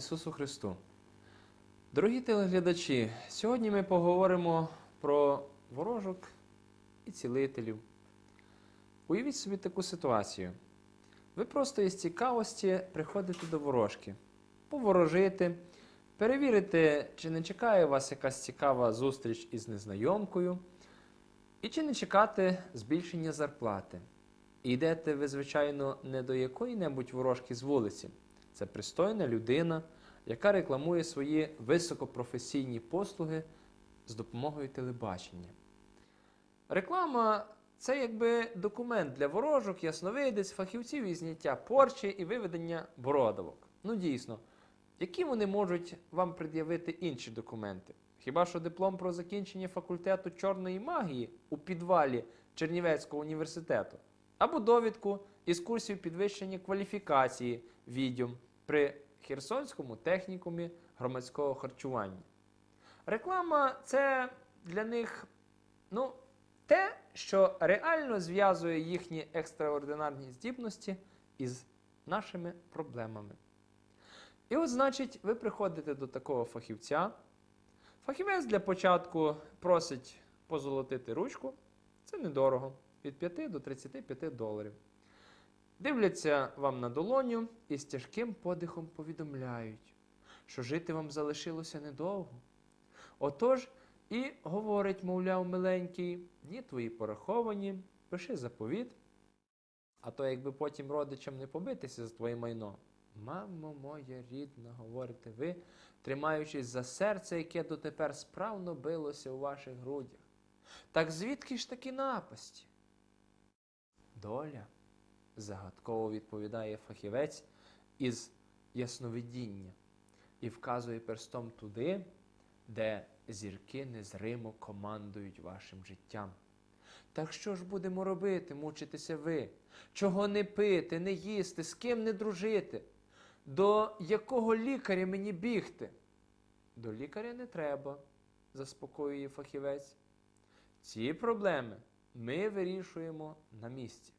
Ісусу Христу! Дорогі телеглядачі, сьогодні ми поговоримо про ворожок і цілителів. Уявіть собі таку ситуацію. Ви просто із цікавості приходите до ворожки, поворожити, перевірити, чи не чекає вас якась цікава зустріч із незнайомкою, і чи не чекати збільшення зарплати. І йдете ви, звичайно, не до якої-небудь ворожки з вулиці. Це пристойна людина, яка рекламує свої високопрофесійні послуги з допомогою телебачення. Реклама це якби документ для ворожок, ясновидець, фахівців із зняття порчі і виведення бородавок. Ну дійсно, які вони можуть вам пред'явити інші документи? Хіба що диплом про закінчення факультету чорної магії у підвалі Чернівецького університету? Або довідку із курсів підвищення кваліфікації відьом при Херсонському технікумі громадського харчування. Реклама це для них ну, те, що реально зв'язує їхні екстраординарні здібності із нашими проблемами. І от, значить, ви приходите до такого фахівця. Фахівець для початку просить позолотити ручку. Це недорого від 5 до 35 доларів. Дивляться вам на долоню і з тяжким подихом повідомляють, що жити вам залишилося недовго. Отож, і говорить, мовляв, миленький, дні твої пораховані, пиши заповіт. А то якби потім родичам не побитися за твоє майно. Мамо моя рідна, говорите ви, тримаючись за серце, яке дотепер справно билося у ваших грудях. Так звідки ж такі напасті? Доля, загадково відповідає фахівець із ясновидіння і вказує перстом туди, де зірки незримо командують вашим життям. Так що ж будемо робити, мучитеся ви? Чого не пити, не їсти, з ким не дружити? До якого лікаря мені бігти? До лікаря не треба, заспокоює фахівець. Ці проблеми ми вирішуємо на місці.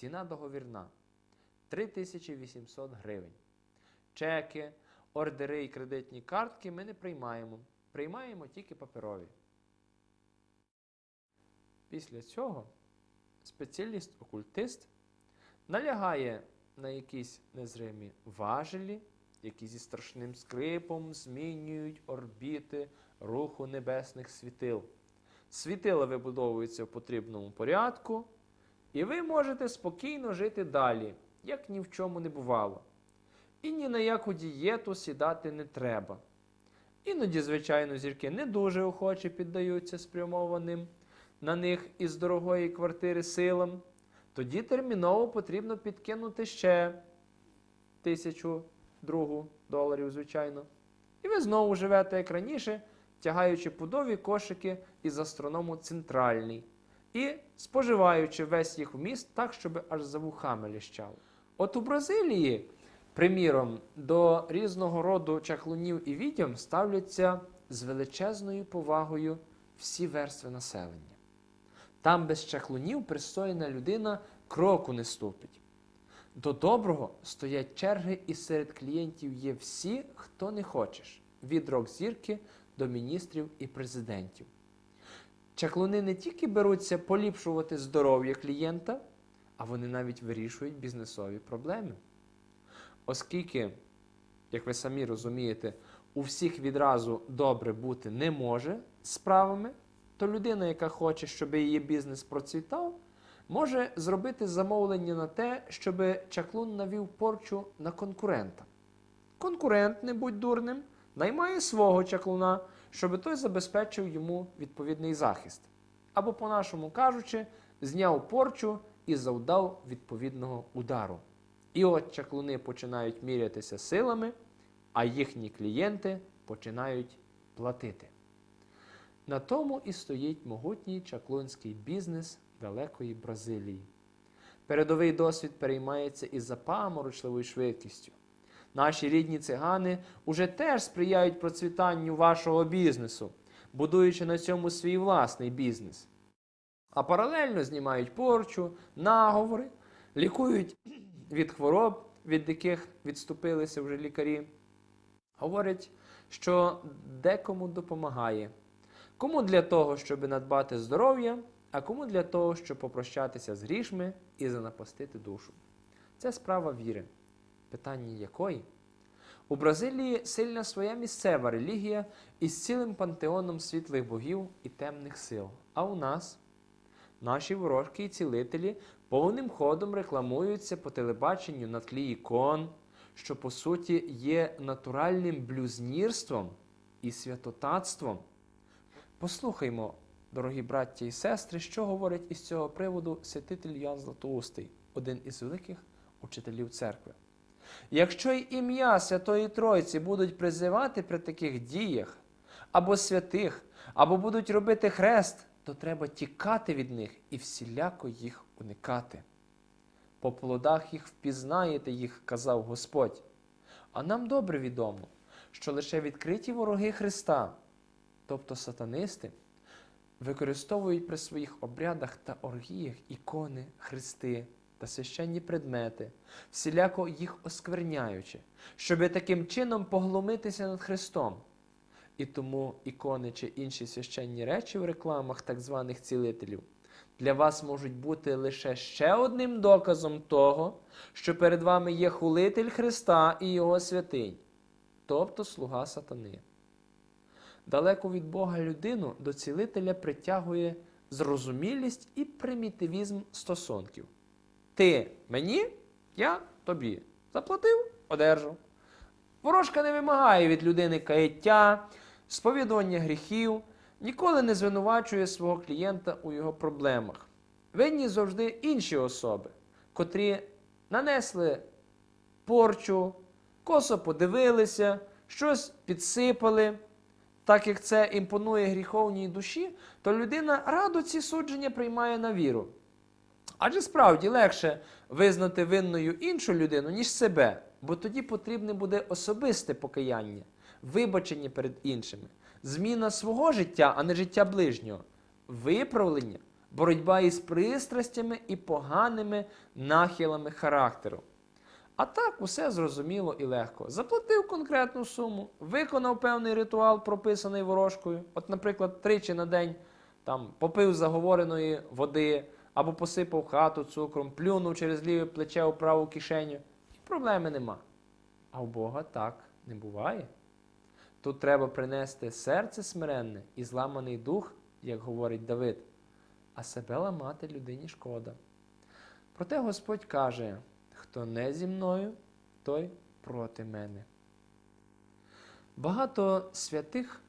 Ціна договірна 3800 гривень. Чеки, ордери і кредитні картки ми не приймаємо. Приймаємо тільки паперові. Після цього спеціаліст-окультист налягає на якісь незримі важелі, які зі страшним скрипом змінюють орбіти руху небесних світил. Світила вибудовуються в потрібному порядку, і ви можете спокійно жити далі, як ні в чому не бувало. І ні на яку дієту сідати не треба. Іноді, звичайно, зірки не дуже охоче піддаються спрямованим на них із дорогої квартири силам. Тоді терміново потрібно підкинути ще тисячу другу доларів, звичайно. І ви знову живете як раніше, тягаючи пудові кошики із астроному центральний і споживаючи весь їх вміст так, щоб аж за вухами ліщало. От у Бразилії, приміром, до різного роду чаклунів і відьом ставляться з величезною повагою всі верстви населення. Там без чаклунів пристойна людина кроку не ступить. До доброго стоять черги, і серед клієнтів є всі, хто не хочеш, від рок-зірки до міністрів і президентів. Чаклуни не тільки беруться поліпшувати здоров'я клієнта, а вони навіть вирішують бізнесові проблеми. Оскільки, як ви самі розумієте, у всіх відразу добре бути не може справами, то людина, яка хоче, щоб її бізнес процвітав, може зробити замовлення на те, щоб чаклун навів порчу на конкурента. Конкурент, не будь дурним, наймає свого чаклуна, щоб той забезпечив йому відповідний захист. Або, по-нашому кажучи, зняв порчу і завдав відповідного удару. І от чаклуни починають мірятися силами, а їхні клієнти починають платити. На тому і стоїть могутній чаклунський бізнес далекої Бразилії. Передовий досвід переймається із запаморочливою швидкістю. Наші рідні цигани уже теж сприяють процвітанню вашого бізнесу, будуючи на цьому свій власний бізнес. А паралельно знімають порчу, наговори, лікують від хвороб від яких відступилися вже лікарі, говорить, що декому допомагає. Кому для того, щоб надбати здоров'я, а кому для того, щоб попрощатися з грішми і занапастити душу. Це справа віри, питання якої у Бразилії сильна своя місцева релігія із цілим пантеоном світлих богів і темних сил. А у нас наші ворожки і цілителі повним ходом рекламуються по телебаченню на тлі ікон, що по суті є натуральним блюзнірством і святотатством. Послухаймо, дорогі браття і сестри, що говорить із цього приводу святитель Ян Златоустий, один із великих учителів церкви. Якщо й ім'я Святої Тройці будуть призивати при таких діях, або святих, або будуть робити хрест, то треба тікати від них і всіляко їх уникати. По плодах їх впізнаєте їх, казав Господь. А нам добре відомо, що лише відкриті вороги Христа, тобто сатанисти, використовують при своїх обрядах та оргіях ікони, хрести та священні предмети, всіляко їх оскверняючи, щоби таким чином поглумитися над Христом. І тому ікони чи інші священні речі в рекламах так званих цілителів для вас можуть бути лише ще одним доказом того, що перед вами є хулитель Христа і Його святинь, тобто слуга сатани. Далеко від Бога людину до цілителя притягує зрозумілість і примітивізм стосунків. Ти мені, я тобі. Заплатив, одержав. Ворожка не вимагає від людини каяття, сповідування гріхів, ніколи не звинувачує свого клієнта у його проблемах. Винні завжди інші особи, котрі нанесли порчу, косо подивилися, щось підсипали. Так як це імпонує гріховній душі, то людина радо ці судження приймає на віру. Адже справді легше визнати винною іншу людину, ніж себе, бо тоді потрібне буде особисте покаяння, вибачення перед іншими, зміна свого життя, а не життя ближнього, виправлення, боротьба із пристрастями і поганими нахилами характеру. А так усе зрозуміло і легко. Заплатив конкретну суму, виконав певний ритуал, прописаний ворожкою. От, наприклад, тричі на день там, попив заговореної води або посипав хату цукром, плюнув через ліве плече у праву кишеню. І проблеми нема. А у Бога так не буває. Тут треба принести серце смиренне і зламаний дух, як говорить Давид, а себе ламати людині шкода. Проте Господь каже: хто не зі мною, той проти мене. Багато святих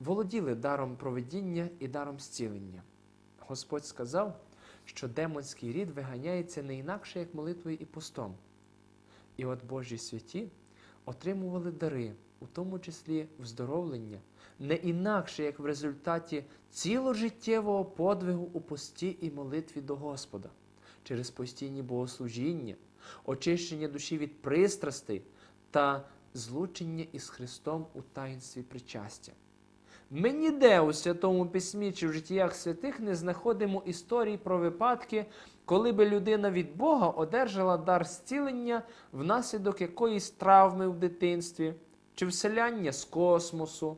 володіли даром проведіння і даром зцілення. Господь сказав, що демонський рід виганяється не інакше, як молитвою і постом. І от Божі святі отримували дари, у тому числі вздоровлення, не інакше, як в результаті ціложиттєвого подвигу у пості і молитві до Господа, через постійні богослужіння, очищення душі від пристрастей та злучення із Христом у таїнстві причастя. Ми ніде у Святому Письмі чи в життях святих не знаходимо історій про випадки, коли би людина від Бога одержала дар зцілення внаслідок якоїсь травми в дитинстві чи вселяння з космосу,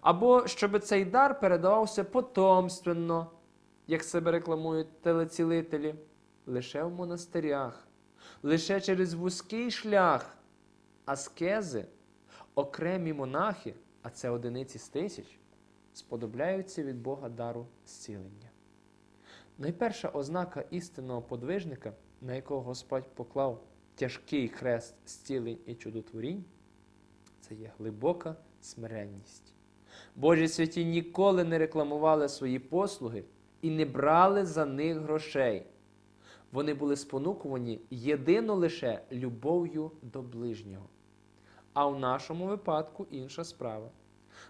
або щоб цей дар передавався потомственно, як себе рекламують телецілителі, лише в монастирях, лише через вузький шлях, аскези, окремі монахи а це одиниці з тисяч, сподобляються від Бога дару зцілення. Найперша ознака істинного подвижника, на якого Господь поклав тяжкий хрест зцілень і чудотворінь, це є глибока смиренність. Божі святі ніколи не рекламували свої послуги і не брали за них грошей. Вони були спонукувані єдино лише любов'ю до ближнього. А в нашому випадку інша справа.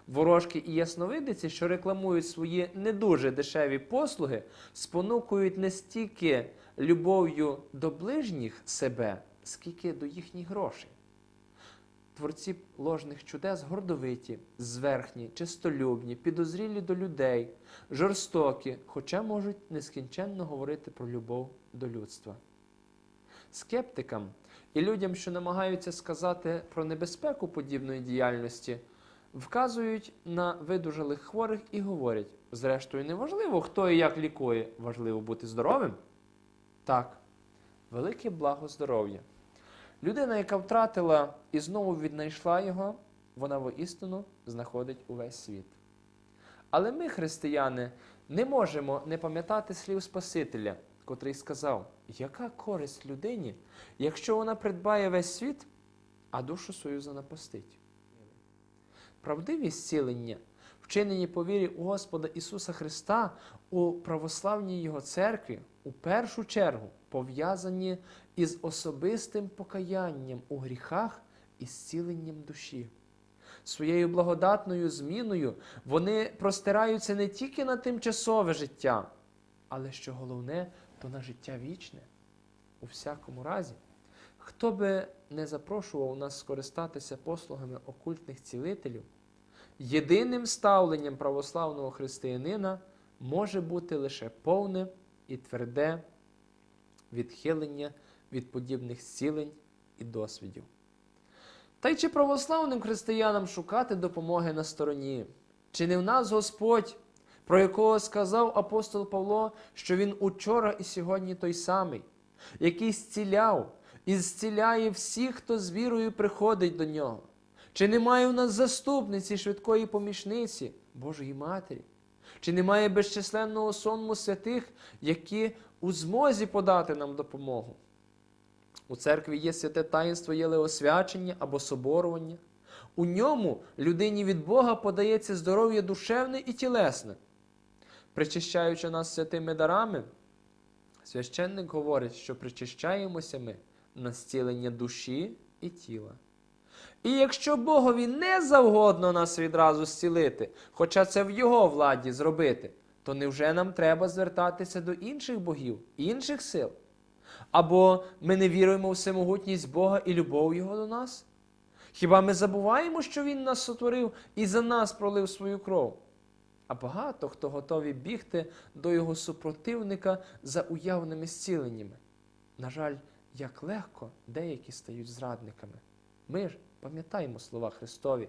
Ворожки і ясновидиці, що рекламують свої не дуже дешеві послуги, спонукують не стільки любов'ю до ближніх себе, скільки до їхніх грошей. Творці ложних чудес гордовиті, зверхні, чистолюбні, підозрілі до людей, жорстокі, хоча можуть нескінченно говорити про любов до людства. скептикам і людям, що намагаються сказати про небезпеку подібної діяльності, вказують на видужалих хворих і говорять: зрештою, не важливо, хто і як лікує, важливо бути здоровим. Так, велике благо здоров'я. Людина, яка втратила і знову віднайшла його, вона воістину знаходить увесь світ. Але ми, християни, не можемо не пам'ятати слів Спасителя, котрий сказав, яка користь людині, якщо вона придбає весь світ, а душу свою занапастить. Правдиві зцілення, вчинені по вірі у Господа Ісуса Христа у православній Його церкві, у першу чергу пов'язані із особистим покаянням у гріхах і зціленням душі. Своєю благодатною зміною вони простираються не тільки на тимчасове життя, але що головне, то на життя вічне. У всякому разі, хто би не запрошував нас скористатися послугами окультних цілителів, єдиним ставленням православного християнина може бути лише повне і тверде відхилення від подібних зцілень і досвідів. Та й чи православним християнам шукати допомоги на стороні? Чи не в нас Господь, про якого сказав апостол Павло, що Він учора і сьогодні той самий, який зціляв і зціляє всіх, хто з вірою приходить до нього? Чи немає в нас заступниці швидкої помічниці Божої Матері? Чи немає безчисленного сонму святих, які у змозі подати нам допомогу? У церкві є святе таїнство єлеосвячення або соборування. У ньому людині від Бога подається здоров'я душевне і тілесне. Причищаючи нас святими дарами, священник говорить, що причищаємося ми на зцілення душі і тіла. І якщо Богові не завгодно нас відразу зцілити, хоча це в Його владі зробити, то невже нам треба звертатися до інших богів, інших сил? Або ми не віруємо в всемогутність Бога і любов Його до нас? Хіба ми забуваємо, що Він нас сотворив і за нас пролив свою кров? А багато хто готові бігти до його супротивника за уявними зціленнями. На жаль, як легко деякі стають зрадниками. Ми ж пам'ятаємо слова Христові.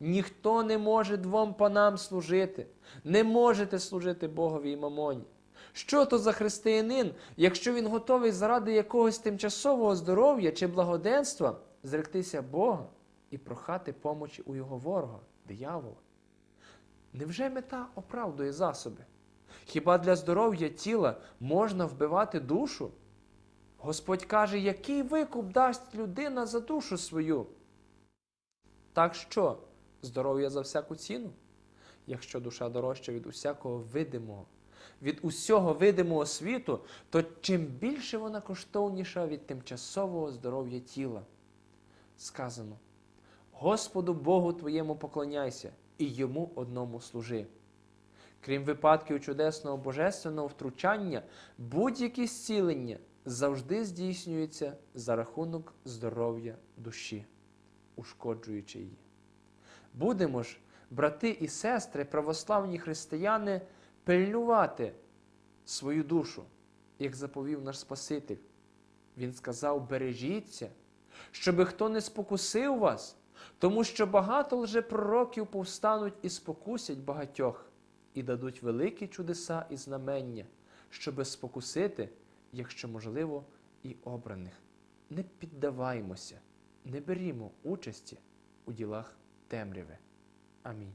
Ніхто не може двом панам служити, не можете служити Богові і мамоні. Що то за християнин, якщо він готовий заради якогось тимчасового здоров'я чи благоденства зректися Бога і прохати помочі у його ворога, диявола? Невже мета оправдує засоби? Хіба для здоров'я тіла можна вбивати душу? Господь каже, який викуп дасть людина за душу свою? Так що, здоров'я за всяку ціну? Якщо душа дорожча від усякого видимого, від усього видимого світу, то чим більше вона коштовніша від тимчасового здоров'я тіла. Сказано: Господу Богу твоєму поклоняйся і йому одному служи. Крім випадків чудесного божественного втручання, будь-які зцілення завжди здійснюються за рахунок здоров'я душі, ушкоджуючи її. Будемо ж, брати і сестри, православні християни, пильнувати свою душу, як заповів наш Спаситель. Він сказав: бережіться, щоби хто не спокусив вас, тому що багато лжепророків повстануть і спокусять багатьох, і дадуть великі чудеса і знамення, щоби спокусити, якщо можливо, і обраних. Не піддаваймося, не берімо участі у ділах темряви. Амінь.